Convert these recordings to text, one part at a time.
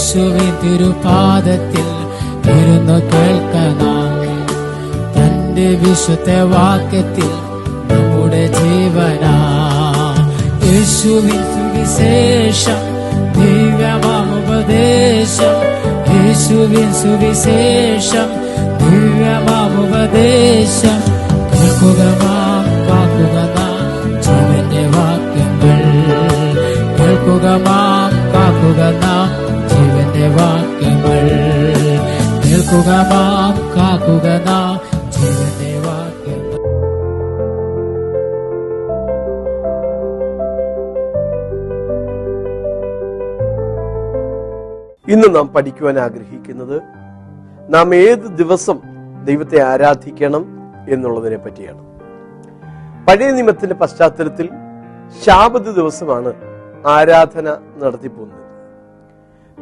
യേശുവിൻ തിരുപാദത്തിൽ ഇരുന്നു കേൾക്കണം. തന്റെ വിശുദ്ധ വാക്യത്തിൽ നമ്മുടെ ജീവനാ. യേശുവിൻ സുവിശേഷം ദിവ്യമാമുപദേശം യേശുവിൻ സുവിശേഷം ദിവ്യമാമുപദേശം കേൾക്കുക നാം കാക്കുക നാം വാക്യങ്ങൾ. കേൾക്കുക നാം നാം ജീവന്റെ വാക്യങ്ങൾ കേൾക്കുക നാം. ഇന്ന് നാം പഠിക്കുവാൻ ആഗ്രഹിക്കുന്നത് നാം ഏത് ദിവസം ദൈവത്തെ ആരാധിക്കണം എന്നുള്ളതിനെ പറ്റിയാണ്. പഴയ നിയമത്തിന്റെ പശ്ചാത്തലത്തിൽ ശാബത് ദിവസമാണ് ആരാധന നടത്തിപ്പോകുന്നത്.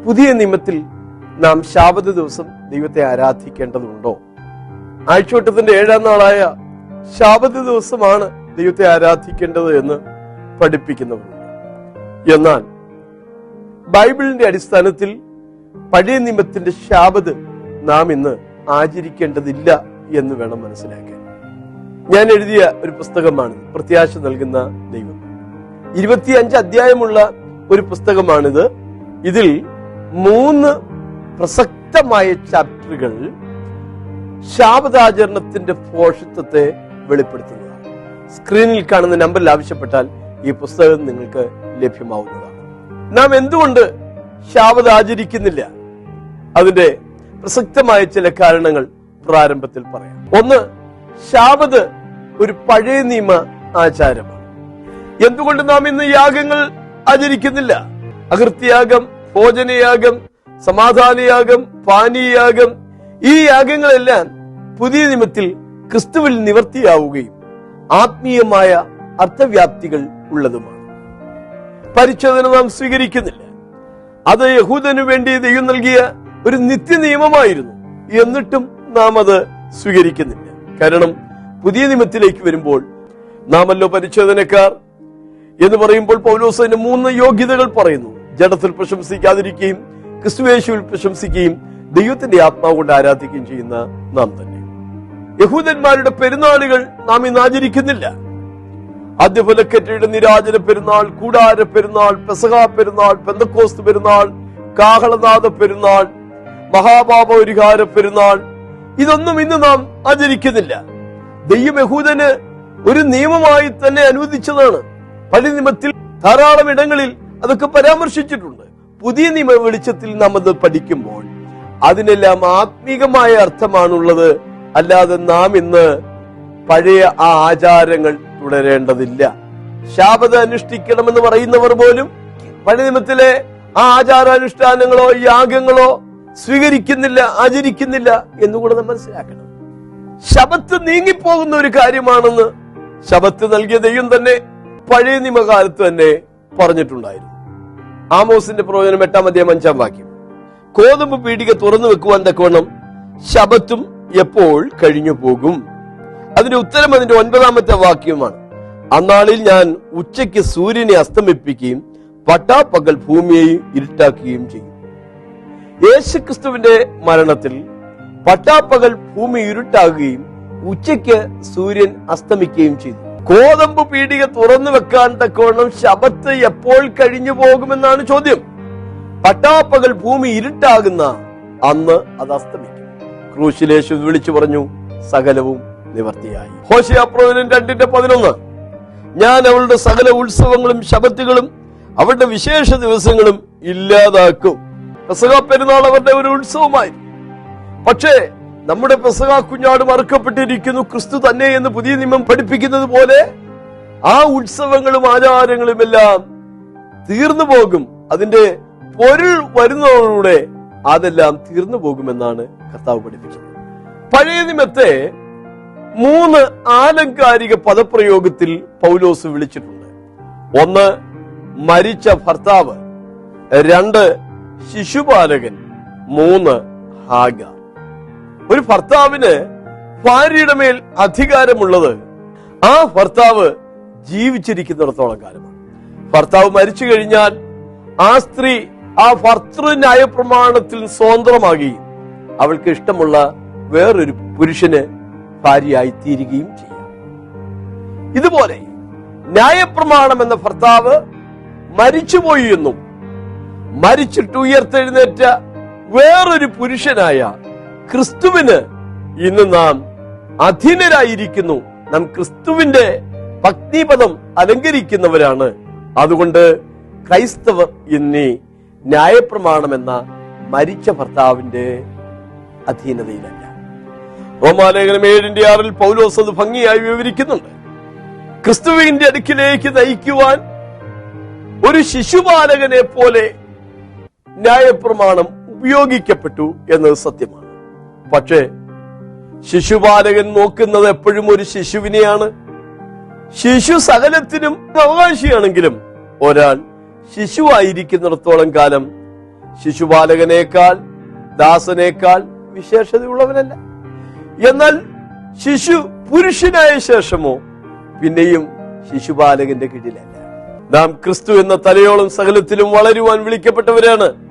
പുതിയ നിയമത്തിൽ നാം ശാബത ദിവസം ദൈവത്തെ ആരാധിക്കേണ്ടതുണ്ടോ? ആഴ്ചവട്ടത്തിന്റെ ഏഴാം നാളായ ശാബത ദിവസമാണ് ദൈവത്തെ ആരാധിക്കേണ്ടത് എന്ന് പഠിപ്പിക്കുന്നവരുണ്ട് എന്നാൽ ബൈബിളിന്റെ അടിസ്ഥാനത്തിൽ പഴയ നിയമത്തിന്റെ ശാപത് നാം ഇന്ന് ആചരിക്കേണ്ടതില്ല എന്ന് വേണം മനസ്സിലാക്കാൻ. ഞാൻ എഴുതിയ ഒരു പുസ്തകമാണ് പ്രത്യാശ നൽകുന്ന ദൈവം. ഇരുപത്തിയഞ്ച് അധ്യായമുള്ള ഒരു പുസ്തകമാണിത്. ഇതിൽ മൂന്ന് പ്രസക്തമായ ചാപ്റ്ററുകൾ ശാബദാചരണത്തിന്റെ പോഷത്വത്തെ വെളിപ്പെടുത്തുന്നതാണ്. സ്ക്രീനിൽ കാണുന്ന നമ്പറിൽ ആവശ്യപ്പെട്ടാൽ ഈ പുസ്തകം നിങ്ങൾക്ക് ലഭ്യമാവുന്നതാണ്. നാം എന്തുകൊണ്ട് ശാപത ആചരിക്കുന്നില്ല അതിന്റെ പ്രസക്തമായ ചില കാരണങ്ങൾ പ്രാരംഭത്തിൽ പറയാം. ഒന്ന് ശാപത് ഒരു പഴയ നിയമ ആചാരമാണ്. എന്തുകൊണ്ട് നാം ഇന്ന് യാഗങ്ങൾ ആചരിക്കുന്നില്ല? അകൃത്യയാഗം ഭോജനയാഗം സമാധാനയാഗം പാനീയാഗം ഈ യാഗങ്ങളെല്ലാം പുതിയ നിയമത്തിൽ ക്രിസ്തുവിൽ നിവർത്തിയാവുകയും ആത്മീയമായ അർത്ഥവ്യാപ്തികൾ ഉള്ളതുമാണ്. പരിശോധന നാം സ്വീകരിക്കുന്നില്ല. അത് യഹൂദനു വേണ്ടി ദൈവം നൽകിയ ഒരു നിത്യ നിയമമായിരുന്നു എന്നിട്ടും നാം അത് സ്വീകരിക്കുന്നില്ല. കാരണം പുതിയ നിയമത്തിലേക്ക് വരുമ്പോൾ നാമല്ലോ പരിശോധനക്കാർ എന്ന് പറയുമ്പോൾ പൗലോസ് അതിന് മൂന്ന് യോഗ്യതകൾ പറയുന്നു. ജഡത്തിൽ പ്രശംസിക്കാതിരിക്കുകയും ക്രിസ്തുവേശുവിൽ പ്രശംസിക്കുകയും ദൈവത്തിന്റെ ആത്മാവ് കൊണ്ട് ആരാധിക്കുകയും ചെയ്യുന്ന നാം തന്നെ. യഹൂദന്മാരുടെ പെരുന്നാളുകൾ നാം ഇന്ന് ആചരിക്കുന്നില്ല. ആദ്യഫലക്കറ്റയുടെ നിരാജന പെരുന്നാൾ കൂടാര പെരുന്നാൾ പെസഹ പെരുന്നാൾ പെന്തക്കോസ്ത് പെരുന്നാൾ കാഹളനാഥ പെരുന്നാൾ മഹാപാപ ഒരുഹാര പെരുന്നാൾ. ഇതൊന്നും ഇന്ന് നാം ആചരിക്കുന്നില്ല. ദൈവം യഹൂദന് ഒരു നിയമമായി തന്നെ അനുവദിച്ചതാണ്. പഴയ ധാരാളം ഇടങ്ങളിൽ അതൊക്കെ പരാമർശിച്ചിട്ടുണ്ട്. പുതിയ നിയമ വെളിച്ചത്തിൽ നാം അത് പഠിക്കുമ്പോൾ അതിനെല്ലാം ആത്മീകമായ അർത്ഥമാണുള്ളത്. അല്ലാതെ നാം ഇന്ന് പഴയ ആ ആചാരങ്ങൾ തുടരേണ്ടതില്ല. ശാപത അനുഷ്ഠിക്കണമെന്ന് പറയുന്നവർ പോലും പഴയ നിയമത്തിലെ ആ ആചാരാനുഷ്ഠാനങ്ങളോ യാഗങ്ങളോ സ്വീകരിക്കുന്നില്ല ആചരിക്കുന്നില്ല എന്നുകൂടെ നാം മനസ്സിലാക്കണം. ശബത്ത് നീങ്ങിപ്പോകുന്ന ഒരു കാര്യമാണെന്ന് ശബത്ത് നൽകിയ ദൈവം തന്നെ പഴയ നിയമകാലത്ത് തന്നെ പറഞ്ഞിട്ടുണ്ടായിരുന്നു. ആമോസിന്റെ പ്രവചനം എട്ടാം അധ്യായം അഞ്ചാം വാക്യം. കോതമ്പ് പീടിക തുറന്നു വെക്കുവാൻ തക്കവണ്ണം ശബത്തും എപ്പോൾ കഴിഞ്ഞു പോകും? അതിന്റെ ഉത്തരം അതിന്റെ ഒൻപതാമത്തെ വാക്യമാണ് അന്നാളിൽ ഞാൻ ഉച്ചയ്ക്ക് സൂര്യനെ അസ്തമിപ്പിക്കുകയും പട്ടാപ്പകൽ ഭൂമിയെയും ഇരുട്ടാക്കുകയും ചെയ്യും. യേശുക്രിസ്തുവിന്റെ മരണത്തിൽ പട്ടാപ്പകൽ ഭൂമി ഇരുട്ടാകുകയും ഉച്ചയ്ക്ക് സൂര്യൻ അസ്തമിക്കുകയും ചെയ്തു. കോതമ്പ് പീടിക തുറന്നു വെക്കാൻ തക്കവണ്ണം ശബത്ത് എപ്പോൾ കഴിഞ്ഞു പോകുമെന്നാണ് ചോദ്യം. പട്ടാപ്പകൽ ഭൂമി ഇരുട്ടാകുന്ന അന്ന് അത് അസ്തമിക്കും. ക്രൂശിലേശു വിളിച്ചു പറഞ്ഞു സകലവും നിവർത്തിയായി. ഹോശയാപ്രവനും രണ്ടിന്റെ പതിനൊന്ന്. ഞാൻ അവളുടെ സകല ഉത്സവങ്ങളും ശബത്തുകളും അവരുടെ വിശേഷ ദിവസങ്ങളും ഇല്ലാതാക്കും. പെരുന്നാൾ അവരുടെ ഒരു ഉത്സവമായി പക്ഷേ നമ്മുടെ പെസക കുഞ്ഞാട് മറക്കപ്പെട്ടിരിക്കുന്നു. ക്രിസ്തു തന്നെ എന്ന് പുതിയ നിയമം പഠിപ്പിക്കുന്നത് പോലെ ആ ഉത്സവങ്ങളും ആചാരങ്ങളും എല്ലാം തീർന്നു പോകും. അതിന്റെ പൊരുൾ വരുന്നതോടുകൂടെ അതെല്ലാം തീർന്നു പോകുമെന്നാണ് കർത്താവ് പഠിപ്പിച്ചത്. പഴയ നിമത്തെ മൂന്ന് ആലങ്കാരിക പദപ്രയോഗത്തിൽ പൗലോസ് വിളിച്ചിട്ടുണ്ട്. ഒന്ന് മരിച്ച ഭർത്താവ്. രണ്ട് ശിശുപാലകൻ. മൂന്ന് ഹാഗ. ഒരു ഭർത്താവിന് ഭാര്യയുടെ മേൽ അധികാരമുള്ളത് ആ ഭർത്താവ് ജീവിച്ചിരിക്കുന്നിടത്തോളം കാലമാണ്. ഭർത്താവ് മരിച്ചു കഴിഞ്ഞാൽ ആ സ്ത്രീ ആ ഭർത്തൃ ന്യായപ്രമാണത്തിൽ സ്വതന്ത്രമാകി അവൾക്ക് ഇഷ്ടമുള്ള വേറൊരു പുരുഷന് ഭാര്യയായി തീരുകയും ചെയ്യാം. ഇതുപോലെ ന്യായപ്രമാണം എന്ന ഭർത്താവ് മരിച്ചുപോയി എന്നും മരിച്ചിട്ട് ഉയർത്തെഴുന്നേറ്റ വേറൊരു പുരുഷനായ ക്രിസ്തുവിന് ഇന്ന് നാം അധീനരായിരിക്കുന്നു. നാം ക്രിസ്തുവിന്റെ ഭക്തിപദം അലങ്കരിക്കുന്നവരാണ്. അതുകൊണ്ട് ക്രൈസ്തവർ ഇന്നീ ന്യായപ്രമാണം എന്ന മരിച്ച ഭർത്താവിന്റെ അധീനതയിലല്ല. റോമാലേഖനം ഏഴിന്റെ ആറിൽ പൗലോസ് അത് ഭംഗിയായി വിവരിക്കുന്നുണ്ട്. ക്രിസ്തുവിന്റെ അടുക്കിലേക്ക് നയിക്കുവാൻ ഒരു ശിശുപാലകനെ പോലെ ന്യായപ്രമാണം ഉപയോഗിക്കപ്പെട്ടു എന്നത് സത്യമാണ്. പക്ഷേ ശിശുപാലകൻ നോക്കുന്നത് എപ്പോഴും ഒരു ശിശുവിനെയാണ്. ശിശു സകലത്തിനും അവകാശിയാണെങ്കിലും ഒരാൾ ശിശുവായിരിക്കുന്നിടത്തോളം കാലം ശിശുപാലകനേക്കാൾ ദാസനേക്കാൾ വിശേഷതയുള്ളവനല്ല. എന്നാൽ ശിശു പുരുഷനായ ശേഷമോ പിന്നെയും ശിശുപാലകന്റെ കീഴിലല്ല. നാം ക്രിസ്തു എന്ന തലയോളം സകലത്തിലും വളരുവാൻ വിളിക്കപ്പെട്ടവരാണ്.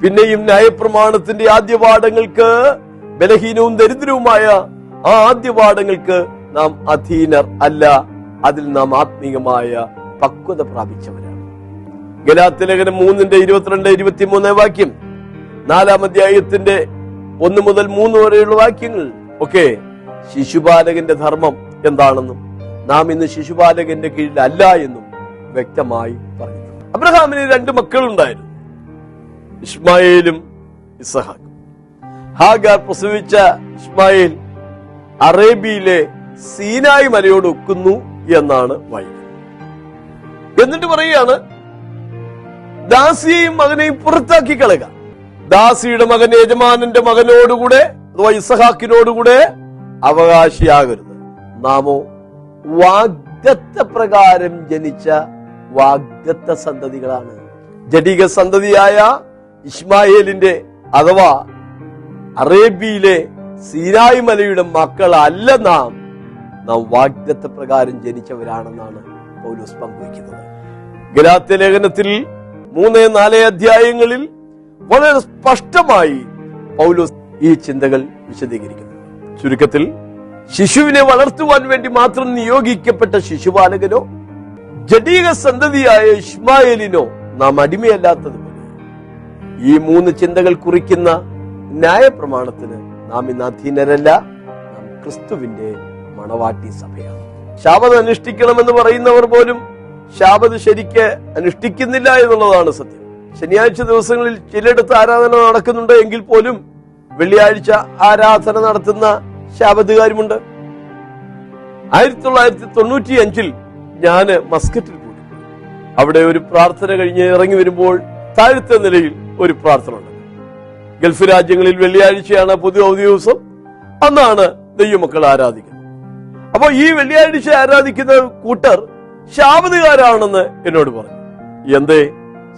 പിന്നെയും ന്യായപ്രമാണത്തിന്റെ ആദ്യ പാഠങ്ങൾക്ക് ബലഹീനവും ദരിദ്രവുമായ ആ ആദ്യപാഠങ്ങൾക്ക് നാം അധീനർ അല്ല. അതിൽ നാം ആത്മീയമായ പക്വത പ്രാപിച്ചവരാണ്. ഗലാത്തിലേഖനം മൂന്നിന്റെ ഇരുപത്തിരണ്ട് ഇരുപത്തിമൂന്ന് വാക്യം. നാലാം അധ്യായത്തിന്റെ ഒന്ന് മുതൽ മൂന്ന് വരെയുള്ള വാക്യങ്ങൾ ഒക്കെ ശിശുപാലകന്റെ ധർമ്മം എന്താണെന്നും നാം ഇന്ന് ശിശുപാലകന്റെ കീഴിൽ അല്ല എന്നും വ്യക്തമായി പറഞ്ഞു അബ്രഹാമിന് രണ്ട് മക്കളുണ്ടായിരുന്നു. ഇസ്മായേലും ഇസഹാക്കും. ഹാഗാർ പ്രസവിച്ച ഇസ്മായിൽ അറേബ്യയിലെ സീനായി മലയോട് ഒക്കുന്നു എന്നാണ് വായിക്കുന്നത് എന്നിട്ട് പറയുകയാണ് ദാസിയെയും മകനെയും പുറത്താക്കി കളയുക. ദാസിയുടെ മകൻ യജമാനന്റെ മകനോടുകൂടെ അഥവാ ഇസഹാക്കിനോടുകൂടെ അവകാശിയാകരുത്. നാമോ വാഗ്ദത്ത പ്രകാരം ജനിച്ച വാഗ്ദത്ത സന്തതികളാണ് ജടിക സന്തതിയായ ഇസ്മായേലിന്റെ അഥവാ അറേബ്യയിലെ സീനായി മലയുടെ മക്കളല്ല നാം. നാം വാഗ്ദത്ത പ്രകാരം ജനിച്ചവരാണെന്നാണ് പൗലോസ് പങ്കുവയ്ക്കുന്നത്. ഗലാത്യ ലേഖനത്തിൽ മൂന്ന് നാല് അധ്യായങ്ങളിൽ വളരെ സ്പഷ്ടമായി പൗലോസ് ഈ ചിന്തകൾ വിശദീകരിക്കുന്നു. ചുരുക്കത്തിൽ ശിശുവിനെ വളർത്തുവാൻ വേണ്ടി മാത്രം നിയോഗിക്കപ്പെട്ട ശിശുപാലകനോ ജഡീക സന്തതിയായ ഇസ്മായേലിനോ നാം അടിമയല്ലാത്തതുപോലെ. ഈ മൂന്ന് ചിന്തകൾ കുറിക്കുന്ന ന്യായപ്രമാണത്തിന് നാം ഇന്ന് അധീനരല്ല. നാം ക്രിസ്തുവിന്റെ മണവാട്ടി സഭയാണ്. ശാപത് അനുഷ്ഠിക്കണമെന്ന് പറയുന്നവർ പോലും ശാപത് ശരിക്ക് അനുഷ്ഠിക്കുന്നില്ല എന്നുള്ളതാണ് സത്യം. ശനിയാഴ്ച ദിവസങ്ങളിൽ ചിലയിടത്ത് ആരാധന നടക്കുന്നുണ്ട് എങ്കിൽ പോലും വെള്ളിയാഴ്ച ആരാധന നടത്തുന്ന ശാപതുകാരുമുണ്ട് ആയിരത്തി തൊള്ളായിരത്തി തൊണ്ണൂറ്റി അഞ്ചിൽ ഞാൻ മസ്കറ്റിൽ പോയി. അവിടെ ഒരു പ്രാർത്ഥന കഴിഞ്ഞ് ഇറങ്ങി വരുമ്പോൾ താഴത്തെ നിലയിൽ ഒരു പ്രാർത്ഥന ഉണ്ട് ഗൾഫ് രാജ്യങ്ങളിൽ വെള്ളിയാഴ്ചയാണ് പുതിയ അവധി ദിവസം. അന്നാണ് ദൈവമക്കൾ ആരാധിക്കുന്നത്. അപ്പോൾ ഈ വെള്ളിയാഴ്ച ആരാധിക്കുന്ന കൂട്ടർ ശാപതുകാരാണെന്ന് എന്നോട് പറഞ്ഞു. എന്തേ?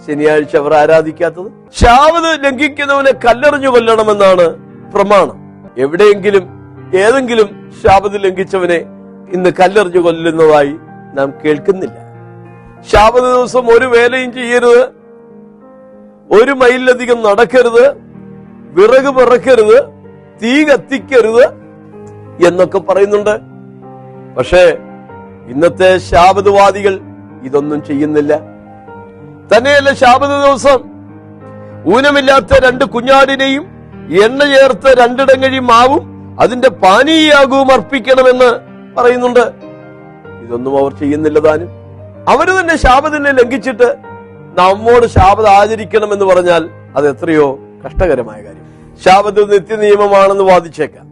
ശനിയാഴ്ച അവർ ആരാധിക്കാത്തത്? ശാപത് ലംഘിക്കുന്നവനെ കല്ലെറിഞ്ഞു കൊല്ലണമെന്നാണ് പ്രമാണം. എവിടെയെങ്കിലും ഏതെങ്കിലും ശാപത് ലംഘിച്ചവനെ ഇന്ന് കല്ലെറിഞ്ഞു കൊല്ലുന്നതായി നാം കേൾക്കുന്നില്ല. ശാപത ദിവസം ഒരു വേലയും ചെയ്യരുത്. ഒരു മൈലിലധികം നടക്കരുത്. വിറക് പിറക്കരുത് തീ കത്തിക്കരുത് എന്നൊക്കെ പറയുന്നുണ്ട്. പക്ഷേ ഇന്നത്തെ ശാപതവാദികൾ ഇതൊന്നും ചെയ്യുന്നില്ല. തന്നെയല്ല ശാപത ദിവസം. ഊനമില്ലാത്ത രണ്ട് കുഞ്ഞാടിനെയും എണ്ണ ചേർത്ത് രണ്ടിടങ്ങഴി മാവും അതിന്റെ പാനീയാകവും അർപ്പിക്കണമെന്ന് പറയുന്നുണ്ട്. ഇതൊന്നും അവർ ചെയ്യുന്നില്ല താനും. അവർ തന്നെ ശാപത്തിനെ ലംഘിച്ചിട്ട് നമ്മോട് ശാപത ആചരിക്കണമെന്ന് പറഞ്ഞാൽ അത് എത്രയോ കഷ്ടകരമായ കാര്യം ശാപത് നിത്യനിയമമാണെന്ന് വാദിച്ചേക്കാം.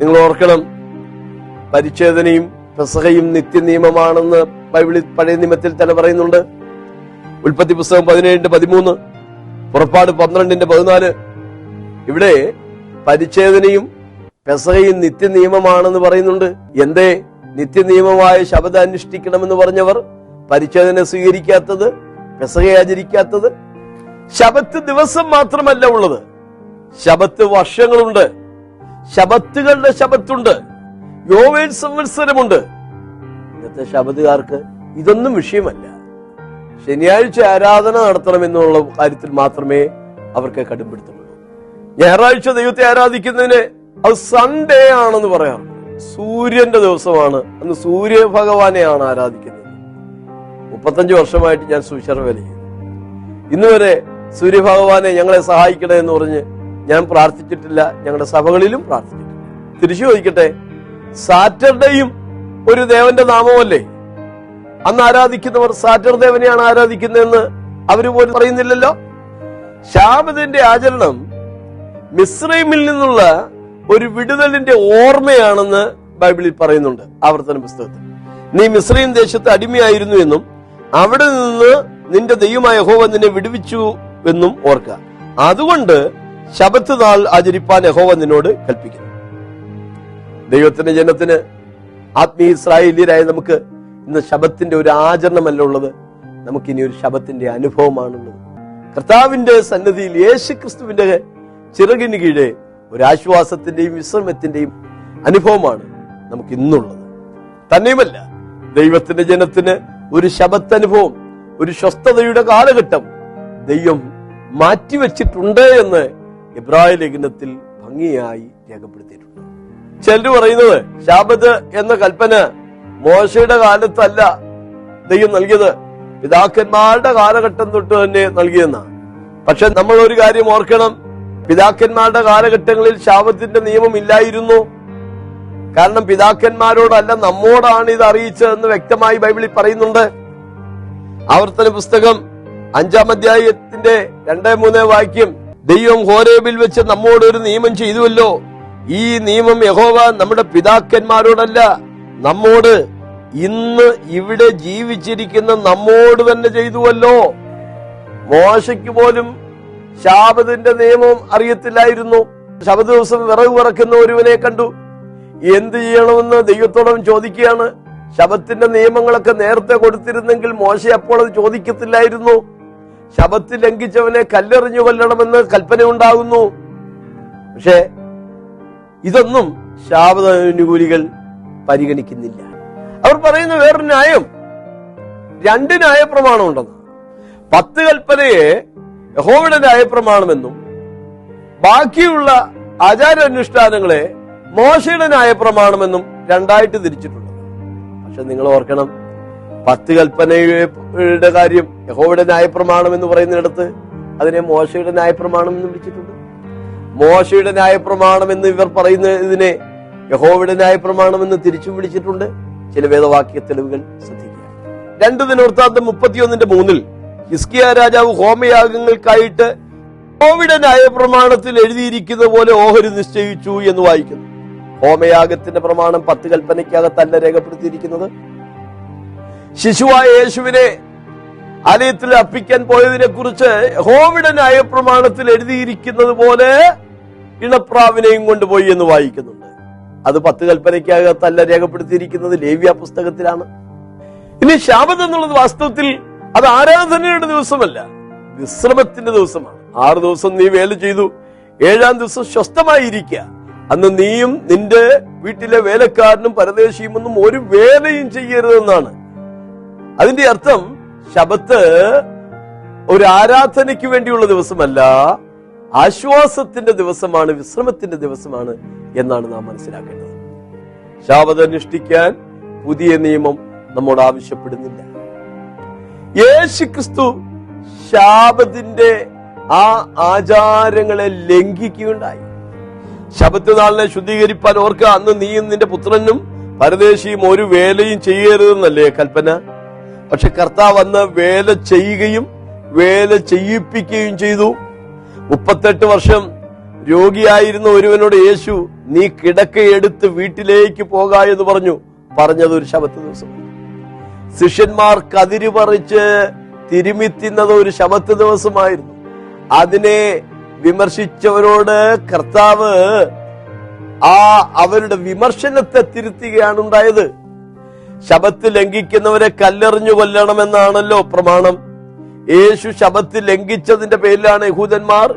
നിങ്ങൾ ഓർക്കണം പരിച്ഛേദനയും പെസഹയും നിത്യനിയമമാണെന്ന് ബൈബിളിൽ പഴയ നിയമത്തിൽ തന്നെ പറയുന്നുണ്ട്. ഉൽപ്പത്തി പുസ്തകം പതിനേഴിന്റെ പതിമൂന്ന് പുറപ്പാട് പന്ത്രണ്ടിന്റെ പതിനാല്. ഇവിടെ പരിച്ഛേദനയും പെസഹയും നിത്യനിയമമാണെന്ന് പറയുന്നുണ്ട്. എന്തേ? നിത്യനിയമമായ ശബദ അനുഷ്ഠിക്കണമെന്ന് പറഞ്ഞവർ പരിച്ഛേദന സ്വീകരിക്കാത്തത് പെസഹ ആചരിക്കാത്തത് ശബത്ത് ദിവസം മാത്രമല്ല ഉള്ളത്. ശബത്ത് വർഷങ്ങളുണ്ട്. ശബത്തുകളുടെ ശബത്തുണ്ട്. യോവേൽ സംവത്സരമുണ്ട്. ഇന്നത്തെ ശബത്തുകാർക്ക് ഇതൊന്നും വിഷയമല്ല. ശനിയാഴ്ച ആരാധന നടത്തണം എന്നുള്ള കാര്യത്തിൽ മാത്രമേ അവർക്ക് കടുംപിടുത്തമുള്ളൂ. ഞായറാഴ്ച ദൈവത്തെ ആരാധിക്കുന്നതിന് അത് സൺഡേ ആണെന്ന് പറയാം സൂര്യന്റെ ദിവസമാണ്. അന്ന് സൂര്യ ഭഗവാനെയാണ് ആരാധിക്കുന്നത്. മുപ്പത്തഞ്ച് വർഷമായിട്ട് ഞാൻ സുശർവലി ഇന്നുവരെ സൂര്യഭഗവാനെ ഞങ്ങളെ സഹായിക്കണേ എന്ന് പറഞ്ഞ് ഞാൻ പ്രാർത്ഥിച്ചിട്ടില്ല ഞങ്ങളുടെ സഭകളിലും പ്രാർത്ഥിച്ചിട്ടില്ല. തിരിച്ചു ചോദിക്കട്ടെ സാറ്റർഡേയും ഒരു ദേവന്റെ നാമമല്ലേ? അന്ന് ആരാധിക്കുന്നവർ സാറ്റർദേവനെയാണ് ആരാധിക്കുന്നതെന്ന് അവർ പോലും പറയുന്നില്ലല്ലോ? ശാബദിന്റെ ആചരണം മിസ്രൈമിൽ നിന്നുള്ള ഒരു വിടുതലിന്റെ ഓർമ്മയാണെന്ന് ബൈബിളിൽ പറയുന്നുണ്ട് ആവർത്തന പുസ്തകത്തിൽ. നീ മിസ്രൈം ദേശത്ത് അടിമയായിരുന്നു എന്നും അവിടെ നിന്ന് നിന്റെ ദൈവമായ ഹോവ നിന്നെ വിടുവിച്ചു എന്നും ഓർക്കുക. അതുകൊണ്ട് ശബത്ത് നാൾ ആചരിപ്പാൻ യഹോവ നിന്നോട് കൽപ്പിക്കുന്നു. ദൈവത്തിന്റെ ജനത്തിന് ആത്മീയ ഇസ്രായേലിയരായ നമുക്ക് ഇന്ന് ശബത്തിന്റെ ഒരു ആചരണമല്ല ഉള്ളത്. നമുക്കിനി ഒരു ശബത്തിന്റെ അനുഭവമാണുള്ളത്. കർത്താവിന്റെ സന്നദ്ധിയിൽ യേശു ക്രിസ്തുവിന്റെ ചിറകിന് കീഴെ ഒരു ആശ്വാസത്തിന്റെയും വിശ്രമത്തിന്റെയും അനുഭവമാണ് നമുക്ക് ഇന്നുള്ളത്. തന്നെയുമല്ല ദൈവത്തിന്റെ ജനത്തിന് ഒരു ശബത്ത് അനുഭവം ഒരു സ്വസ്ഥതയുടെ കാലഘട്ടം ദൈവം മാറ്റിവെച്ചിട്ടുണ്ട് എന്ന് ഇബ്രാഹിം ലേഖനത്തിൽ ഭംഗിയായി രേഖപ്പെടുത്തിയിട്ടുണ്ട്. ചിലർ പറയുന്നത് ശാബത്ത് എന്ന കൽപ്പന മോശയുടെ കാലത്തല്ല ദൈവം നൽകിയത്. പിതാക്കന്മാരുടെ കാലഘട്ടം തൊട്ട് തന്നെ നൽകിയെന്നാണ്. പക്ഷെ നമ്മൾ ഒരു കാര്യം ഓർക്കണം. പിതാക്കന്മാരുടെ കാലഘട്ടങ്ങളിൽ ശാപത്തിന്റെ നിയമം ഇല്ലായിരുന്നു. കാരണം പിതാക്കന്മാരോടല്ല നമ്മോടാണ് ഇത് അറിയിച്ചതെന്ന് വ്യക്തമായി ബൈബിളിൽ പറയുന്നുണ്ട്. ആവർത്തന പുസ്തകം അഞ്ചാം അധ്യായത്തിന്റെ രണ്ടേ മൂന്നേ വാക്യം ദൈവം ഹോരേബിൽ വെച്ച് നമ്മോട് ഒരു നിയമം ചെയ്തുവല്ലോ. ഈ നിയമം യഹോവ നമ്മുടെ പിതാക്കന്മാരോടല്ല നമ്മോട് ഇന്ന് ഇവിടെ ജീവിച്ചിരിക്കുന്ന നമ്മോട് തന്നെ ചെയ്തുവല്ലോ. മോശയ്ക്ക് പോലും ശാപത്തിന്റെ നിയമം അറിയത്തില്ലായിരുന്നു. ശബദ ദിവസം വിറക് വിറക്കുന്ന ഒരുവനെ കണ്ടു. എന്ത് ചെയ്യണമെന്ന് ദൈവത്തോടം ചോദിക്കുകയാണ്. ശബത്തിന്റെ നിയമങ്ങളൊക്കെ നേരത്തെ കൊടുത്തിരുന്നെങ്കിൽ മോശ അപ്പോൾ അത് ചോദിക്കത്തില്ലായിരുന്നു. ശബത്ത് ലംഘിച്ചവനെ കല്ലെറിഞ്ഞു കൊല്ലണമെന്ന് കൽപ്പന ഉണ്ടാകുന്നു പക്ഷേ ഇതൊന്നും ശാപതാനുകൂലികൾ പരിഗണിക്കുന്നില്ല. അവർ പറയുന്ന വേറൊരു ന്യായം. രണ്ട് ന്യായപ്രമാണം ഉണ്ടെന്ന് പത്ത് കൽപ്പനയെ യഹോവയുടെ ന്യായപ്രമാണമെന്നും ബാക്കിയുള്ള ആചാരാനുഷ്ഠാനങ്ങളെ മോശയുടെ ന്യായപ്രമാണമെന്നും രണ്ടായിട്ട് തിരിച്ചിട്ടുണ്ട്. പക്ഷെ നിങ്ങൾ ഓർക്കണം പത്ത് കൽപ്പനയുടെ കാര്യം യഹോവയുടെ ന്യായപ്രമാണം എന്ന് പറയുന്നിടത്ത് അതിനെ മോശയുടെ ന്യായപ്രമാണം എന്ന് വിളിച്ചിട്ടുണ്ട്. മോശയുടെ ന്യായപ്രമാണം എന്ന് ഇവർ പറയുന്ന ഇതിനെ യഹോവയുടെ ന്യായപ്രമാണം എന്ന് തിരിച്ചു വിളിച്ചിട്ടുണ്ട്. ചില വേദവാക്യ തെളിവുകൾ ശ്രദ്ധിക്കുക. രണ്ടു ദിനവൃത്താന്തം മുപ്പത്തിയൊന്നിന്റെ മൂന്നിൽ ഹിസ്കിയ രാജാവ് ഹോമയാഗങ്ങൾക്കായിട്ട് യഹോവയുടെ ന്യായപ്രമാണത്തിൽ എഴുതിയിരിക്കുന്ന പോലെ ഓഹരി നിശ്ചയിച്ചു എന്ന് വായിക്കുന്നു. ഹോമയാഗത്തിന്റെ പ്രമാണം പത്ത് കൽപ്പനയ്ക്കകത്തല്ല രേഖപ്പെടുത്തിയിരിക്കുന്നത്. ശിശുവായ യേശുവിനെ ആലയത്തിൽ അപ്പിക്കാൻ പോയതിനെ കുറിച്ച് ഹോമിയുടെ ന്യായപ്രമാണത്തിൽ എഴുതിയിരിക്കുന്നത് പോലെ ഇണപ്രാവിനെയും കൊണ്ടുപോയി എന്ന് വായിക്കുന്നുണ്ട്. അത് പത്ത് കൽപ്പനയ്ക്കകത്തല്ല രേഖപ്പെടുത്തിയിരിക്കുന്നത് ലേവ്യ പുസ്തകത്തിലാണ്. ഇനി ശാപത് എന്നുള്ളത് വാസ്തവത്തിൽ അത് ആരാധനയുടെ ദിവസമല്ല വിശ്രമത്തിന്റെ ദിവസമാണ്. ആറ് ദിവസം നീ വേല ചെയ്തു ഏഴാം ദിവസം സ്വസ്ഥമായിരിക്കുക അന്ന് നീയും നിന്റെ വീട്ടിലെ വേലക്കാരനും പരദേശിയും ഒന്നും ഒരു വേലയും ചെയ്യരുതെന്നാണ് അതിന്റെ അർത്ഥം ശബത്ത് ഒരു ആരാധനയ്ക്ക് വേണ്ടിയുള്ള ദിവസമല്ല ആശ്വാസത്തിന്റെ ദിവസമാണ് വിശ്രമത്തിന്റെ ദിവസമാണ് എന്നാണ് നാം മനസ്സിലാക്കേണ്ടത്. ശാപത അനുഷ്ഠിക്കാൻ പുതിയ നിയമം നമ്മോട് ആവശ്യപ്പെടുന്നില്ല. യേശു ക്രിസ്തു ശാപത്തിന്റെ ആ ആചാരങ്ങളെ ലംഘിക്കുകയുണ്ടായി. ശബത്ത് നാളിനെ ശുദ്ധീകരിപ്പാൻ ഓർക്കുക അന്ന് നീയും നിന്റെ പുത്രനും പരദേശിയും ഒരു വേലയും ചെയ്യരുതെന്നല്ലേ കൽപ്പന? പക്ഷെ കർത്താവ് അന്ന് വേല ചെയ്യുകയും വേല ചെയ്യിപ്പിക്കുകയും ചെയ്തു. മുപ്പത്തെട്ട് വർഷം രോഗിയായിരുന്ന ഒരുവനോട് യേശു നീ കിടക്കയെടുത്ത് വീട്ടിലേക്ക് പോക എന്ന് പറഞ്ഞു. പറഞ്ഞത് ഒരു ശബത്ത് ദിവസം. ശിഷ്യന്മാർ കതിര് പറിച്ച് തിരുമിത്തുന്നത് ഒരു ശബത്ത് ദിവസമായിരുന്നു. അതിനെ വിമർശിച്ചവരോട് കർത്താവ് ആ അവരുടെ വിമർശനത്തെ തിരുത്തുകയാണ് ഉണ്ടായത്. ശബത്ത് ലംഘിക്കുന്നവരെ കല്ലെറിഞ്ഞു കൊല്ലണമെന്നാണല്ലോ പ്രമാണം. യേശു ശബത്ത് ലംഘിച്ചതിന്റെ പേരിലാണ് യഹൂദന്മാർ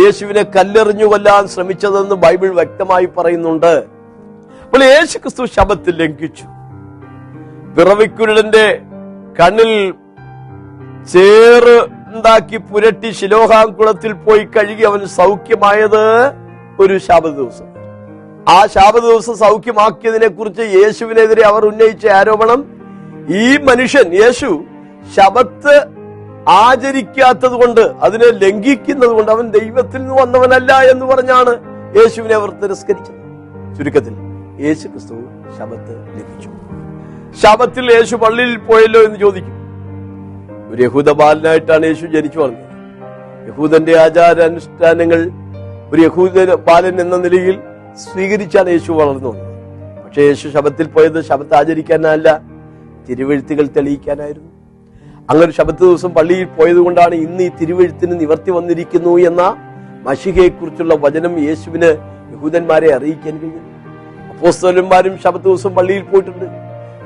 യേശുവിനെ കല്ലെറിഞ്ഞു കൊല്ലാൻ ശ്രമിച്ചതെന്ന് ബൈബിൾ വ്യക്തമായി പറയുന്നുണ്ട്. അപ്പോൾ യേശു ക്രിസ്തു ശബത്ത് ലംഘിച്ചു. പിറവിക്കുരുടന്റെ കണ്ണിൽ ചേറ് ഉണ്ടാക്കി പുരട്ടി ശിലോഹാം കുളത്തിൽ പോയി കഴുകി അവൻ സൗഖ്യമായത് ഒരു ശാപ ദിവസം. ആ ശാപ ദിവസം സൗഖ്യമാക്കിയതിനെ കുറിച്ച് യേശുവിനെതിരെ അവർ ഉന്നയിച്ച ആരോപണം ഈ മനുഷ്യൻ യേശു ശബത്ത് ആചരിക്കാത്തത് കൊണ്ട് അതിനെ ലംഘിക്കുന്നത് കൊണ്ട് അവൻ ദൈവത്തിൽ നിന്ന് വന്നവനല്ല എന്ന് പറഞ്ഞാണ് യേശുവിനെ അവർ തിരസ്കരിച്ചത്. ചുരുക്കത്തിൽ യേശു ക്രിസ്തു ശബത്ത് ലഭിച്ചു ശബത്തിൽ യേശു പള്ളിയിൽ പോയല്ലോ എന്ന് ചോദിക്കും. ഒരു യഹൂദ ബാലനായിട്ടാണ് യേശു ജനിച്ചു വളർന്നത്. യഹൂദന്റെ ആചാരാനുഷ്ഠാനങ്ങൾ ഒരു യഹൂദ ബാലൻ എന്ന നിലയിൽ സ്വീകരിച്ചാണ് യേശു വളർന്നു. പക്ഷെ യേശു ശബത്തിൽ പോയത് ശബത്ത് ആചരിക്കാനല്ല തിരുവെഴുത്തുകൾ തെളിയിക്കാനായിരുന്നു. അങ്ങനെ ശബത്ത് ദിവസം പള്ളിയിൽ പോയത് കൊണ്ടാണ് ഇന്ന് ഈ തിരുവെഴുത്തിന് നിവർത്തി വന്നിരിക്കുന്നു എന്ന മഷികയെക്കുറിച്ചുള്ള വചനം യേശുവിന് യഹൂദന്മാരെ അറിയിക്കാൻ കഴിഞ്ഞു. അപ്പോസ്തലന്മാരും ശബത്ത് ദിവസം പള്ളിയിൽ പോയിട്ടുണ്ട്.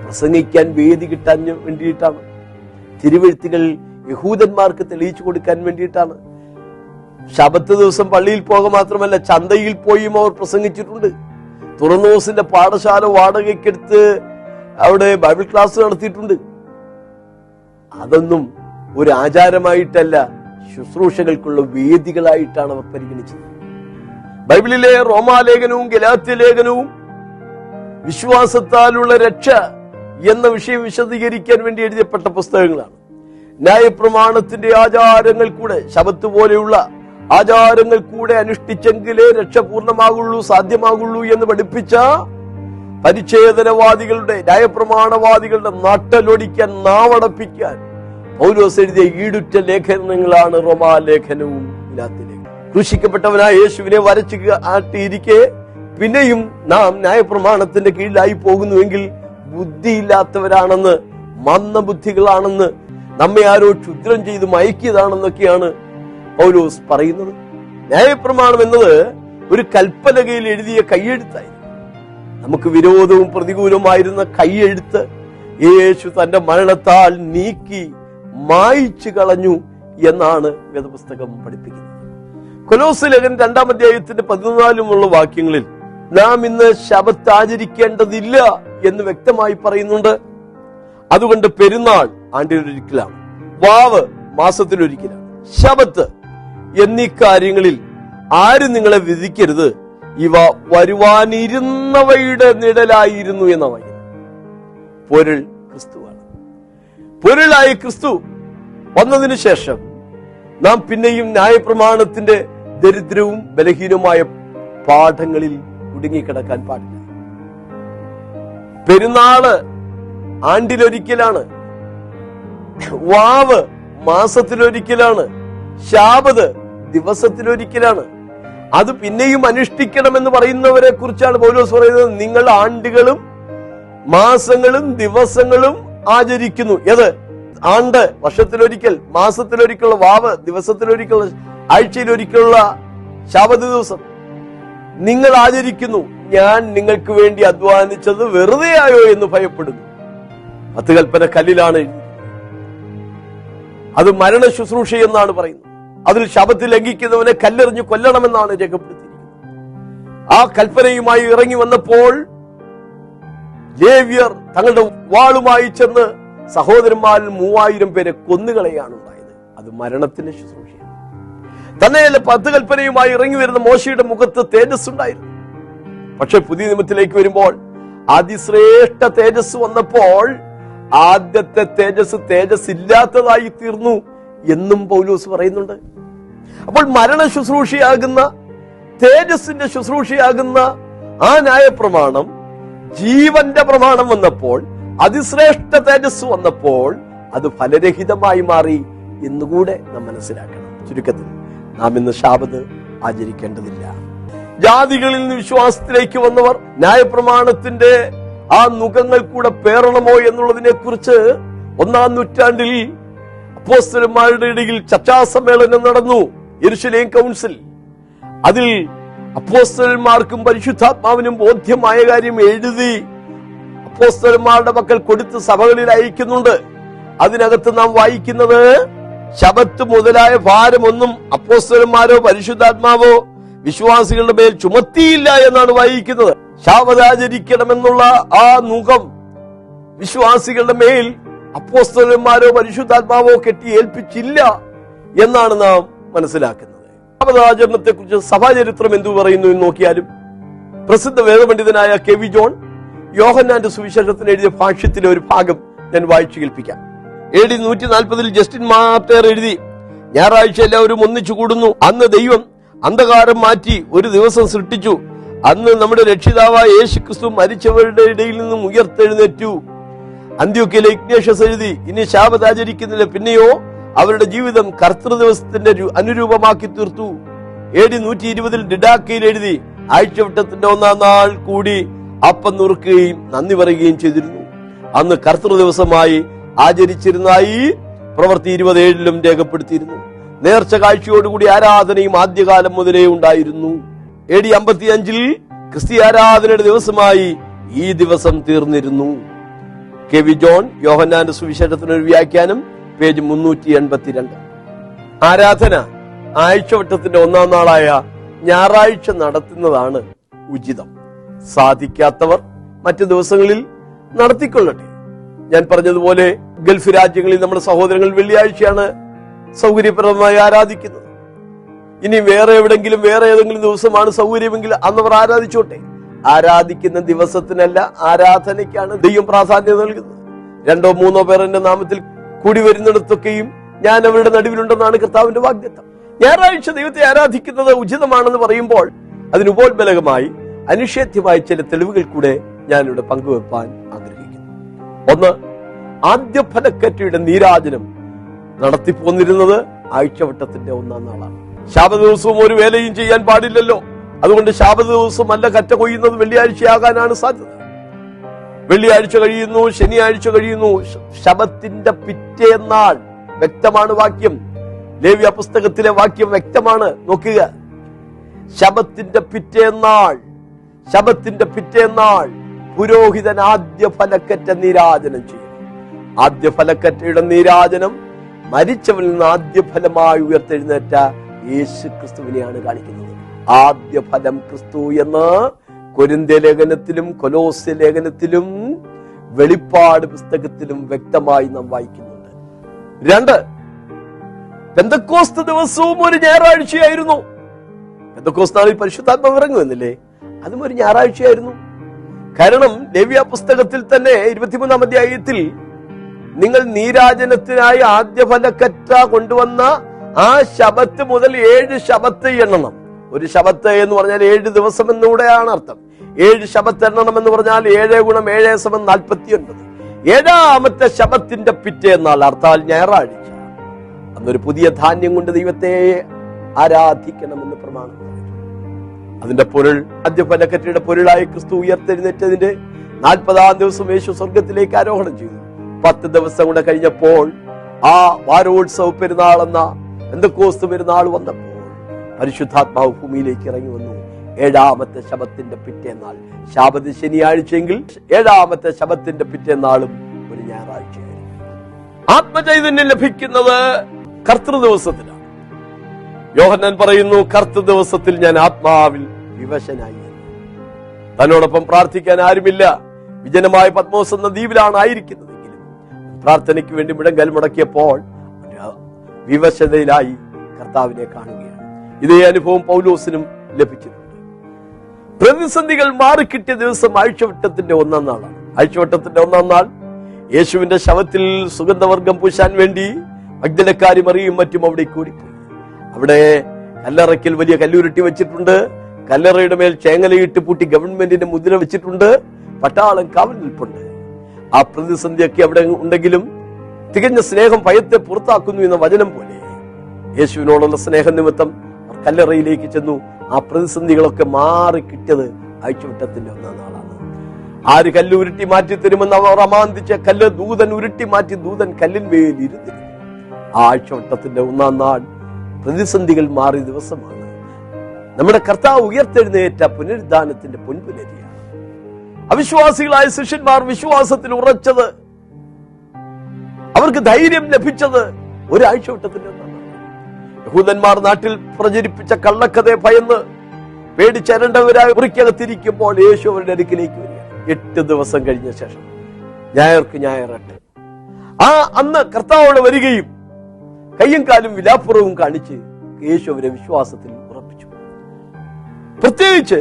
പ്രസംഗിക്കാൻ വേദി കിട്ടാൻ വേണ്ടിയിട്ടാണ്. തിരുവെഴുത്തുകൾ യഹൂദന്മാർക്ക് തെളിയിച്ചു കൊടുക്കാൻ വേണ്ടിയിട്ടാണ്. ശബത്ത് ദിവസം പള്ളിയിൽ പോക മാത്രമല്ല ചന്തയിൽ പോയും അവർ പ്രസംഗിച്ചിട്ടുണ്ട്. തുറന്നോസിന്റെ പാഠശാല വാടകയ്ക്കെടുത്ത് അവിടെ ബൈബിൾ ക്ലാസ് നടത്തിയിട്ടുണ്ട്. അതൊന്നും ഒരു ആചാരമായിട്ടല്ല ശുശ്രൂഷകൾക്കുള്ള വേദികളായിട്ടാണ് അവർ പരിഗണിച്ചത്. ബൈബിളിലെ റോമാലേഖനവും ഗലാത്യ ലേഖനവും വിശ്വാസത്താലുള്ള രക്ഷ എന്ന വിഷയം വിശദീകരിക്കാൻ വേണ്ടി എഴുതിയപ്പെട്ട പുസ്തകങ്ങളാണ്. ന്യായപ്രമാണത്തിന്റെ ആചാരങ്ങൾ കൂടെ ശബത്ത് പോലെയുള്ള ആചാരങ്ങൾ കൂടെ അനുഷ്ഠിച്ചെങ്കിലേ രക്ഷ പൂർണമാകുള്ളൂ സാധ്യമാകുള്ളൂ എന്ന് പഠിപ്പിച്ച പരിച്ഛേദനവാദികളുടെ ന്യായപ്രമാണവാദികളുടെ നട്ടലൊടിക്കാൻ നാവടപ്പിക്കാൻ പൗലോസ് എഴുതിയ ഈടുറ്റ ലേഖനങ്ങളാണ് റോമാലേഖനവും ലേഖനവും ക്രൂശിക്കപ്പെട്ടവനായ യേശുവിനെ വരച്ച് ആട്ടിയിരിക്കെ പിന്നെയും നാം ന്യായപ്രമാണത്തിന്റെ കീഴിലായി പോകുന്നുവെങ്കിൽ ബുദ്ധിയില്ലാത്തവരാണെന്ന് മന്ദബുദ്ധികളാണെന്ന് നമ്മെ ആരോ ക്ഷുദ്രം ചെയ്ത് മയക്കിയതാണെന്നൊക്കെയാണ് പൗലോസ് പറയുന്നത്? ന്യായപ്രമാണം എന്നത് ഒരു കൽപ്പലകയിൽ എഴുതിയ കൈയെഴുത്തായിരുന്നു. നമുക്ക് വിരോധവും പ്രതികൂലവുമായിരുന്ന കൈയെഴുത്ത് യേശു തന്റെ മരണത്താൽ നീക്കി മായിച്ചു കളഞ്ഞു എന്നാണ് വേദപുസ്തകം പഠിപ്പിക്കുന്നത്. കൊലോസ് ലേഖൻ രണ്ടാം അധ്യായത്തിന്റെ പതിനാലുമുള്ള വാക്യങ്ങളിൽ നാം ഇന്ന് ശബത്ത് ആചരിക്കേണ്ടതില്ല എന്ന് വ്യക്തമായി പറയുന്നുണ്ട്. അതുകൊണ്ട് പെരുന്നാൾ ആണ്ടിലൊരിക്കലാണ് വാവ് മാസത്തിലൊരിക്കലാണ്. ശബത്ത് എന്നീ കാര്യങ്ങളിൽ ആരും നിങ്ങളെ വിധിക്കരുത്? ഇവ വരുവാനിരുന്നവയുടെ നിഴലായിരുന്നു എന്ന വാക്യം പൊരുൾ ക്രിസ്തുവാണ്. പൊരുളായി ക്രിസ്തു വന്നതിനു ശേഷം നാം പിന്നെയും ന്യായപ്രമാണത്തിന്റെ ദരിദ്രവും ബലഹീനവുമായ പാഠങ്ങളിൽ കുടുങ്ങിക്കിടക്കാൻ പാടില്ല. പെരുന്നാൾ ആണ്ടിലൊരിക്കലാണ്. വാവ് മാസത്തിലൊരിക്കലാണ്. ശാബത് ദിവസത്തിലൊരിക്കലാണ്. അത് പിന്നെയും അനുഷ്ഠിക്കണമെന്ന് പറയുന്നവരെ കുറിച്ചാണ് പൗലോസ് പറയുന്നത്. നിങ്ങൾ ആണ്ടുകളും മാസങ്ങളും ദിവസങ്ങളും ആചരിക്കുന്നു. ഏത്? ആണ്ട് വർഷത്തിലൊരിക്കൽ മാസത്തിലൊരിക്കലുള്ള വാവ് ദിവസത്തിലൊരിക്കൽ ആഴ്ചയിലൊരിക്കലുള്ള ശാപത് ദിവസം. നിങ്ങൾ ആചരിക്കുന്നു. ഞാൻ നിങ്ങൾക്ക് വേണ്ടി അധ്വാനിച്ചത് വെറുതെയായോ എന്ന് ഭയപ്പെടുന്നു. പത്ത് കൽപ്പന കല്ലിലാണ് അത് മരണ ശുശ്രൂഷ എന്നാണ് പറയുന്നത്. അതിൽ ശബത്ത് ലംഘിക്കുന്നവനെ കല്ലെറിഞ്ഞ് കൊല്ലണമെന്നാണ് രേഖപ്പെടുത്തിയിരിക്കുന്നത്. ആ കൽപ്പനയുമായി ഇറങ്ങി വന്നപ്പോൾ ലേവ്യർ തങ്ങളുടെ വാളുമായി ചെന്ന് സഹോദരന്മാരിൽ മൂവായിരം പേരെ കൊന്നുകളയാണ് ഉണ്ടായത്. അത് മരണത്തിന്റെ ശുശ്രൂഷയാണ്. തന്നെയല്ല പത്ത് കൽപ്പനയുമായി ഇറങ്ങി വരുന്ന മോശയുടെ മുഖത്ത് തേജസ് ഉണ്ടായിരുന്നു. പക്ഷെ പുതിയ നിയമത്തിലേക്ക് വരുമ്പോൾ അതിശ്രേഷ്ഠ തേജസ് വന്നപ്പോൾ ആദ്യത്തെ തേജസ് തേജസ് ഇല്ലാത്തതായി തീർന്നു. എന്നും പൗലൂസ് പറയുന്നുണ്ട്. അപ്പോൾ മരണ ശുശ്രൂഷയാകുന്ന തേജസ്സിന്റെ ശുശ്രൂഷയാകുന്ന ആ ന്യായപ്രമാണം ജീവന്റെ പ്രമാണം വന്നപ്പോൾ അതിശ്രേഷ്ഠ തേജസ് വന്നപ്പോൾ അത് ഫലരഹിതമായി മാറി എന്നുകൂടെ നാം മനസ്സിലാക്കണം. ചുരുക്കത്തിൽ നാം ഇന്ന് ശാപത് ആചരിക്കേണ്ടതില്ല. ജാതികളിൽ നിന്ന് വിശ്വാസത്തിലേക്ക് വന്നവർ ന്യായപ്രമാണത്തിന്റെ ആ നുഖങ്ങൾ കൂടെ പേറണമോ എന്നുള്ളതിനെ കുറിച്ച് ഒന്നാം നൂറ്റാണ്ടിൽ അപ്പോസ്തലന്മാരുടെ ഇടയിൽ ചർച്ചാ സമ്മേളനം നടന്നു യെരുശലേം കൗൺസിൽ. അതിൽ അപ്പോസ്തലന്മാർക്കും പരിശുദ്ധാത്മാവിനും ബോധ്യമായ കാര്യം എഴുതി അപ്പോസ്തലന്മാരുടെ മക്കൾ കൊടുത്ത് സഭകളിൽ അയക്കുന്നുണ്ട്. അതിനകത്ത് നാം വായിക്കുന്നത് ശബത്ത് മുതലായ ഭാരമൊന്നും അപ്പോസ്തലന്മാരോ പരിശുദ്ധാത്മാവോ വിശ്വാസികളുടെ മേൽ ചുമത്തിയില്ല എന്നാണ് വായിക്കുന്നത്. ശാപതാചരിക്കണമെന്നുള്ള ആ മുഖം വിശ്വാസികളുടെ മേൽ അപ്പോസ്തലന്മാരോ പരിശുദ്ധാത്മാവോ കെട്ടി ഏൽപ്പിച്ചില്ല എന്നാണ് നാം മനസ്സിലാക്കുന്നത്. ശബദാചരണത്തെ കുറിച്ച് സഭാചരിത്രം എന്തു പറയുന്നു എന്ന് നോക്കിയാലും പ്രസിദ്ധ വേദപണ്ഡിതനായ കെ വി ജോൺ യോഹന്നാന്റെ സുവിശേഷത്തിന് എഴുതിയ ഭാഷ്യത്തിലെ ഒരു ഭാഗം ഞാൻ വായിച്ചു കേൾപ്പിക്കാം. എ ഡി നൂറ്റി നാൽപ്പതിൽ ജസ്റ്റിൻ മാത്തേർ എഴുതി ഞായറാഴ്ച എല്ലാവരും ഒന്നിച്ചു കൂടുന്നു. അന്ന് ദൈവം അന്ധകാരം മാറ്റി ഒരു ദിവസം സൃഷ്ടിച്ചു. അന്ന് നമ്മുടെ രക്ഷിതാവായ യേശു ക്രിസ്തു മരിച്ചവരുടെ ഇടയിൽ നിന്നും ഉയർത്തെഴുന്നേറ്റു. അന്ത്യോക്കിയിലെ ഇഗ്നേഷ്യസ് എഴുതി ഇനി ശാപത ആചരിക്കുന്നില്ല പിന്നെയോ അവരുടെ ജീവിതം കർത്തൃ ദിവസത്തിന്റെ അനുരൂപമാക്കി തീർത്തു. എ ഡി നൂറ്റി ഇരുപതിൽ ഡിഡാക്കയിൽ എഴുതി ആഴ്ചവട്ടത്തിന്റെ ഒന്നാം നാൾ കൂടി അപ്പം നുറുക്കുകയും നന്ദി പറയുകയും ചെയ്തിരുന്നു. അന്ന് കർത്തൃ ദിവസമായി ആചരിച്ചിരുന്നായി പ്രവൃത്തി ഇരുപതേഴിലും രേഖപ്പെടുത്തിയിരുന്നു. നേർച്ച കാഴ്ചയോടുകൂടി ആരാധനയും ആദ്യകാലം മുതലേ ഉണ്ടായിരുന്നു. എ ഡി അമ്പത്തിയഞ്ചിൽ ക്രിസ്തി ആരാധനയുടെ ദിവസമായി ഈ ദിവസം തീർന്നിരുന്നു. കെ വി ജോൺ യോഹന്നാന്റെ സുവിശേഷത്തിന് ഒരു വ്യാഖ്യാനം പേജ് മുന്നൂറ്റി എൺപത്തിരണ്ട് ആരാധന ആഴ്ചവട്ടത്തിന്റെ ഒന്നാം നാളായ ഞായറാഴ്ച നടത്തുന്നതാണ് ഉചിതം. സാധിക്കാത്തവർ മറ്റു ദിവസങ്ങളിൽ നടത്തിക്കൊള്ളട്ടെ. ഞാൻ പറഞ്ഞതുപോലെ ഗൾഫ് രാജ്യങ്ങളിൽ നമ്മുടെ സഹോദരങ്ങൾ വെള്ളിയാഴ്ചയാണ് സൗകര്യപ്രദമായി ആരാധിക്കുന്നത്. ഇനി വേറെ എവിടെങ്കിലും വേറെ ഏതെങ്കിലും ദിവസമാണ് സൗകര്യമെങ്കിൽ അന്നവർ ആരാധിച്ചോട്ടെ? ആരാധിക്കുന്ന ദിവസത്തിനല്ല ആരാധനയ്ക്കാണ് ദൈവം പ്രാധാന്യം നൽകുന്നത്. രണ്ടോ മൂന്നോ പേർ എന്റെ നാമത്തിൽ കൂടി വരുന്നിടത്തൊക്കെയും ഞാൻ അവരുടെ നടുവിലുണ്ടെന്നാണ് കർത്താവിന്റെ വാഗ്ദത്തം. ഞായറാഴ്ച ദൈവത്തെ ആരാധിക്കുന്നത് ഉചിതമാണെന്ന് പറയുമ്പോൾ അതിനുപോത്ബലകമായി അനിഷേധ്യമായ ചില തെളിവുകൾ കൂടെ ഞാനിവിടെ പങ്കുവെപ്പാൻ ആഗ്രഹിക്കുന്നു. ഒന്ന് ആദ്യ ഫലക്കറ്റയുടെ നീരാജനം നടത്തിപ്പോന്നിരുന്നത് ആഴ്ചവട്ടത്തിന്റെ ഒന്നാം നാളാണ്. ശാപദിവസവും ഒരു വേലയും ചെയ്യാൻ പാടില്ലല്ലോ. അതുകൊണ്ട് ശാപ ദിവസം നല്ല കറ്റ കൊയ്യുന്നത് വെള്ളിയാഴ്ചയാകാനാണ് സാധ്യത. വെള്ളിയാഴ്ച കഴിയുന്നു ശനിയാഴ്ച കഴിയുന്നു. ശബത്തിന്റെ പിറ്റേന്നാൾ വ്യക്തമാണ് വാക്യം. ലേവ്യ പുസ്തകത്തിലെ വാക്യം വ്യക്തമാണ്. നോക്കുക. ശബത്തിന്റെ പിറ്റേന്നാൾ ശബത്തിന്റെ പിറ്റേന്നാൾ പുരോഹിതൻ ആദ്യ ഫലക്കറ്റ നീരാജനം ചെയ്യും. ആദ്യ ഫലക്കറ്റയുടെ നീരാജനം മരിച്ചവരിൽ നിന്ന് ആദ്യ ഫലമായി ഉയർത്തെഴുന്നേറ്റ യേശു ക്രിസ്തുവിനെയാണ് കാണിക്കുന്നത്. ആദ്യ ഫലം ക്രിസ്തു എന്ന് കൊരിന്ത്യ ലേഖനത്തിലും കൊലോസ്യ ലേഖനത്തിലും വെളിപ്പാട് പുസ്തകത്തിലും വ്യക്തമായി നാം വായിക്കുന്നുണ്ട്. രണ്ട് പെന്തക്കോസ്ത് ദിവസവും ഒരു ഞായറാഴ്ചയായിരുന്നു. പെന്തക്കോസ് നാളിൽ പരിശുദ്ധാത്മാവ് ഇറങ്ങുമെന്നില്ലേ? അതും ഒരു ഞായറാഴ്ചയായിരുന്നു. കാരണം ലേവ്യ പുസ്തകത്തിൽ തന്നെ ഇരുപത്തിമൂന്നാം അധ്യായത്തിൽ നിങ്ങൾ നീരാജനത്തിനായി ആദ്യ ഫലക്കറ്റ കൊണ്ടുവന്ന ആ ശബത്ത് മുതൽ ഏഴ് ശബത്ത് എണ്ണണം. ഒരു ശബത്ത് എന്ന് പറഞ്ഞാൽ ഏഴ് ദിവസം എന്നൂടെയാണ് അർത്ഥം. ഏഴ് ശബത്ത് എണ്ണണം എന്ന് പറഞ്ഞാൽ ഏഴ് ഗുണം ഏഴ് സമം നാൽപ്പത്തി ഒൻപത് ഏഴാമത്തെ ശബത്തിന്റെ പിറ്റേന്നാൾ അർത്ഥാൽ ഞായറാഴ്ച. അന്നൊരു പുതിയ ധാന്യം കൊണ്ട് ദൈവത്തെ ആരാധിക്കണമെന്ന് പ്രമാണം. അതിന്റെ പൊരുൾ ആദ്യ പലക്കറ്റയുടെ പൊരുളായി ക്രിസ്തു ഉയർത്തെഴുന്നേറ്റതിന്റെ നാൽപ്പതാം ദിവസം യേശു സ്വർഗത്തിലേക്ക് ആരോഹണം ചെയ്തു. പത്ത് ദിവസം കൂടെ കഴിഞ്ഞപ്പോൾ ആ വാരോത്സവ പെരുന്നാൾ എന്ന എന്തൊക്കെ പെരുന്നാൾ വന്നപ്പോൾ പരിശുദ്ധാത്മാവ് ഭൂമിയിലേക്ക് ഇറങ്ങി വന്നു. ഏഴാമത്തെ ശബത്തിന്റെ പിറ്റേന്നാൾ ശാപതി ശനിയാഴ്ചയെങ്കിൽ ഏഴാമത്തെ ശബത്തിന്റെ പിറ്റേന്നാളും ഒരു ഞായറാഴ്ചയായിരുന്നു ആത്മചൈതന്യം ലഭിക്കുന്നത് കർത്തൃ ദിവസത്തിലാണ്. പറയുന്നു കർത്തൃ ദിവസത്തിൽ ഞാൻ ആത്മാവിൽ വിവശനായി. തന്നോടൊപ്പം പ്രാർത്ഥിക്കാൻ ആരുമില്ല. വിജനമായ പത്മോസ് എന്ന ദ്വീപിലാണ് ആയിരിക്കുന്നതെങ്കിലും പ്രാർത്ഥനയ്ക്ക് വേണ്ടി മുടങ്ങൽ മുടക്കിയപ്പോൾ വിവശതയിലായി കർത്താവിനെ കാണുകയാണ് ഇതേ അനുഭവം പൗലോസിനും ലഭിച്ചിട്ടുണ്ട് പ്രതിസന്ധികൾ മാറിക്കിട്ടിയ ദിവസം ആഴ്ചവട്ടത്തിന്റെ ഒന്നാം നാളാണ്. ആഴ്ചവട്ടത്തിന്റെ ഒന്നാം നാൾ യേശുവിന്റെ ശവത്തിൽ സുഗന്ധവർഗം പൂശാൻ വേണ്ടി മഗ്ദലക്കാരി മറിയും മറ്റും അവിടെ കൂടിപ്പോയി. അവിടെ കല്ലറയ്ക്കൽ വലിയ കല്ലുരുട്ടി വെച്ചിട്ടുണ്ട്. കല്ലറയുടെ മേൽ ചേങ്ങലയിട്ട് പൂട്ടി ഗവൺമെന്റിന്റെ മുദ്ര വെച്ചിട്ടുണ്ട്. പട്ടാളം കാവൽ നിൽപ്പുണ്ട് ആ പ്രതിസന്ധിയൊക്കെ അവിടെ ഉണ്ടെങ്കിലും തികഞ്ഞ സ്നേഹം ഭയത്തെ പുറത്താക്കുന്നു എന്ന വചനം പോലെ യേശുവിനോടുള്ള സ്നേഹ നിമിത്തം കല്ലറയിലേക്ക് ചെന്നു. ആ പ്രതിസന്ധികളൊക്കെ മാറി കിട്ടിയത് അഴിച്ചുവിട്ടത്തിന്റെ ഒന്നാം നാളാണ്. ആര് കല്ല് ഉരുട്ടി മാറ്റി തരുമെന്ന് അവർ അമാന്തിച്ച കല്ല് ദൂതൻ ഉരുട്ടി മാറ്റി ദൂതൻ കല്ലിൽ ഇരുന്നിരുന്നു ആ ആഴ്ചവട്ടത്തിന്റെ ഒന്നാം നാൾ പ്രതിസന്ധികൾ മാറിയ ദിവസമാണ്. നമ്മുടെ കർത്താവ് ഉയർത്തെഴുന്നേറ്റ പുനരുദ്ധാനത്തിന്റെ പൊൻപുലരിയാണ്. അവിശ്വാസികളായ ശിഷ്യന്മാർ വിശ്വാസത്തിൽ ഉറച്ചത്. അവർക്ക് ധൈര്യം ലഭിച്ചത് ഒരാഴ്ച വട്ടത്തിന്റെ ഒന്നാം നാൾ. യഹൂദന്മാർ നാട്ടിൽ പ്രചരിപ്പിച്ച കള്ളക്കഥയെ ഭയന്ന് പേടിച്ചരണ്ടവരായി മുറിക്കകത്തിരിക്കുമ്പോൾ യേശു അവരുടെ അടുക്കിലേക്ക് വരിക. എട്ട് ദിവസം കഴിഞ്ഞ ശേഷം ഞായർക്ക് ഞായറട്ട്. ആ അന്ന് കർത്താവോട് വരികയും കയ്യും കാലും വിലാപ്പുറവും കാണിച്ച് യേശു അവരെ വിശ്വാസത്തിൽ ഉറപ്പിച്ചു. പ്രത്യേകിച്ച്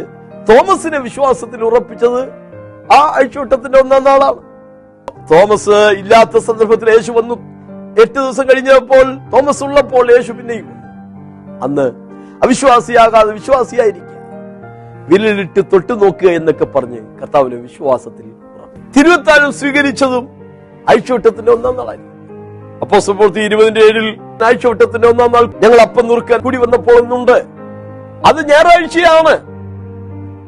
തോമസിനെ വിശ്വാസത്തിൽ ഉറപ്പിച്ചത് ആ അഴിച്ചുവട്ടത്തിന്റെ ഒന്നാം നാളാണ്. തോമസ് ഇല്ലാത്ത സന്ദർഭത്തിൽ യേശു വന്നു. എട്ട് ദിവസം കഴിഞ്ഞപ്പോൾ തോമസ് ഉള്ളപ്പോൾ യേശു പിന്നെയും. അന്ന് അവിശ്വാസിയാകാതെ വിശ്വാസിയായിരിക്കുക വിരലിട്ട് തൊട്ടു നോക്കുക എന്നൊക്കെ പറഞ്ഞ് കർത്താവിനെ വിശ്വാസത്തിൽ തിരുവത്താനം സ്വീകരിച്ചതും അഴിച്ചുവട്ടത്തിന്റെ ഒന്നാം നാളായിരുന്നു. അപ്പോ സുപ്രത്തി ഇരുപതിന്റെ ഏഴിൽ അഴിച്ചുവട്ടത്തിന്റെ ഒന്നാം നാൾ ഞങ്ങൾ അപ്പം നുറുക്കാൻ കൂടി വന്നപ്പോൾ ഒന്നുണ്ട് അത് ഞായറാഴ്ചയാണ്.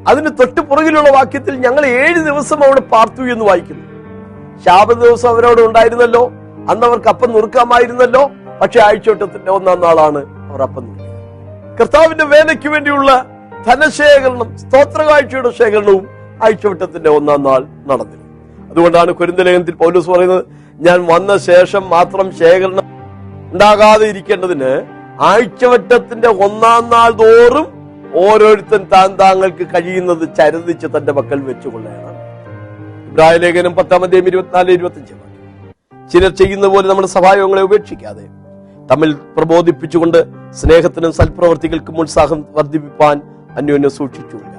അതിന് തൊട്ട് പുറകിലുള്ള വാക്യത്തിൽ ഞങ്ങൾ ഏഴ് ദിവസം അവിടെ പാർത്തു എന്ന് വായിക്കുന്നു. ശാപ ദിവസം അവരോട് ഉണ്ടായിരുന്നല്ലോ. അന്ന് അവർക്ക് അപ്പം നുറുക്കാമായിരുന്നല്ലോ. പക്ഷെ ആഴ്ചവട്ടത്തിന്റെ ഒന്നാം നാളാണ് അവർ അപ്പം നുറുക്കിയത്. കർത്താവിന്റെ വേലയ്ക്ക് വേണ്ടിയുള്ള ധനശേഖരണം സ്തോത്രകാഴ്ചയുടെ ശേഖരണവും ആഴ്ചവട്ടത്തിന്റെ ഒന്നാം നാൾ നടന്നിരുന്നു. അതുകൊണ്ടാണ് കുരുന്തലേഖനത്തിൽ പൗലോസ് പറയുന്നത് ഞാൻ വന്ന ശേഷം മാത്രം ശേഖരണം ഉണ്ടാകാതെ ഇരിക്കേണ്ടതിന് ആഴ്ചവട്ടത്തിന്റെ ഒന്നാം നാൾ തോറും ഓരോരുത്തൻ താൻ താങ്കൾക്ക് കഴിയുന്നത് ചരതിച്ച് തന്റെ മക്കൾ വെച്ചുകൊള്ളുകയാണ് ഇബ്രാഹിം ലേഖനം പത്താം ഇരുപത്തിനാല് ഇരുപത്തിനാല് ഇരുപത്തിയഞ്ച് ചിലർ ചെയ്യുന്ന പോലെ നമ്മുടെ സഹായങ്ങളെ ഉപേക്ഷിക്കാതെ തമ്മിൽ പ്രബോധിപ്പിച്ചുകൊണ്ട് സ്നേഹത്തിനും സൽപ്രവർത്തികൾക്കും ഉത്സാഹം വർദ്ധിപ്പിപ്പാൻ അന്യോന്യം സൂക്ഷിച്ചുകൊള്ളുക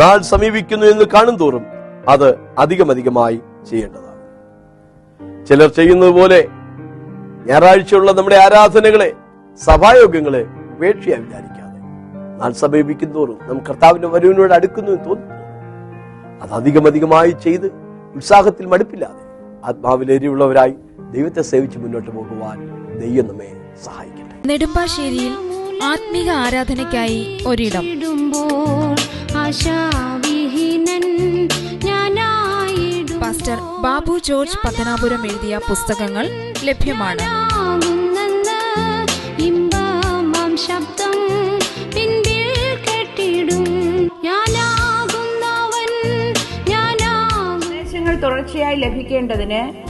നാൾ സമീപിക്കുന്നു എന്ന് കാണും തോറും അത് അധികമധികമായി ചെയ്യേണ്ടതാണ്. ചിലർ ചെയ്യുന്നത് പോലെ ഞായറാഴ്ചയുള്ള നമ്മുടെ ആരാധനകളെ സഭായോഗങ്ങളെ ഉപേക്ഷയായി വിചാരിക്കാതെ. നാൾ സമീപിക്കും തോറും നാം കർത്താവിന്റെ വരവിനോട് അടുക്കുന്നു എന്ന് തോന്നുന്നു അത് അധികമധികമായി ചെയ്ത് ഉത്സാഹത്തിൽ മടുപ്പില്ലാതെ ആത്മാവിലേരിയുള്ളവരായി ദൈവത്തെ സേവിച്ച് മുന്നോട്ട് പോകുവാൻ ദൈവം നമ്മെ സഹായിക്കട്ടെ. നെടുമ്പാശ്ശേരിയിൽ ആത്മീക ആരാധനയ്ക്കായി ഒരിടം. പാസ്റ്റർ ബാബു ജോർജ് പത്തനാപുരം എഴുതിയ പുസ്തകങ്ങൾ ലഭ്യമാണ്. ശബ്ദം പിൻപിൽ കെട്ടിടും. ഞാനാകുന്നവൻ ഞാനാകും. നിർദ്ദേശങ്ങൾ തുടർച്ചയായി ലഭിക്കേണ്ടതിന്